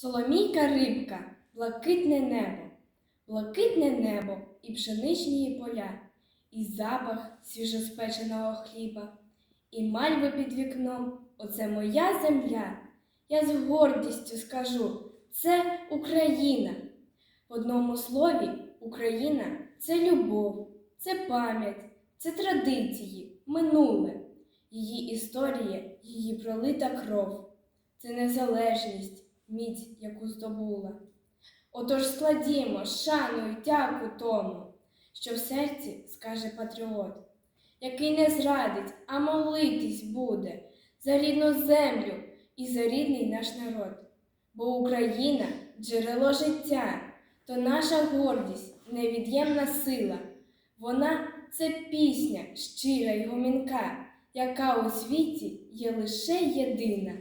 Соломійка рибка, блакитне небо, блакитне небо і пшеничні поля, і запах свіжоспеченого хліба, і мальви під вікном оце моя земля. Я з гордістю скажу це Україна. В одному слові Україна це любов, це пам'ять, це традиції, минуле, її історія, її пролита кров, це незалежність, міць, яку здобула. Отож складімо шану й дяку тому, що в серці скаже патріот, який не зрадить, а молитись буде за рідну землю і за рідний наш народ. Бо Україна джерело життя, то наша гордість, невід'ємна сила. Вона це пісня щира й гомінка, яка у світі є лише єдина.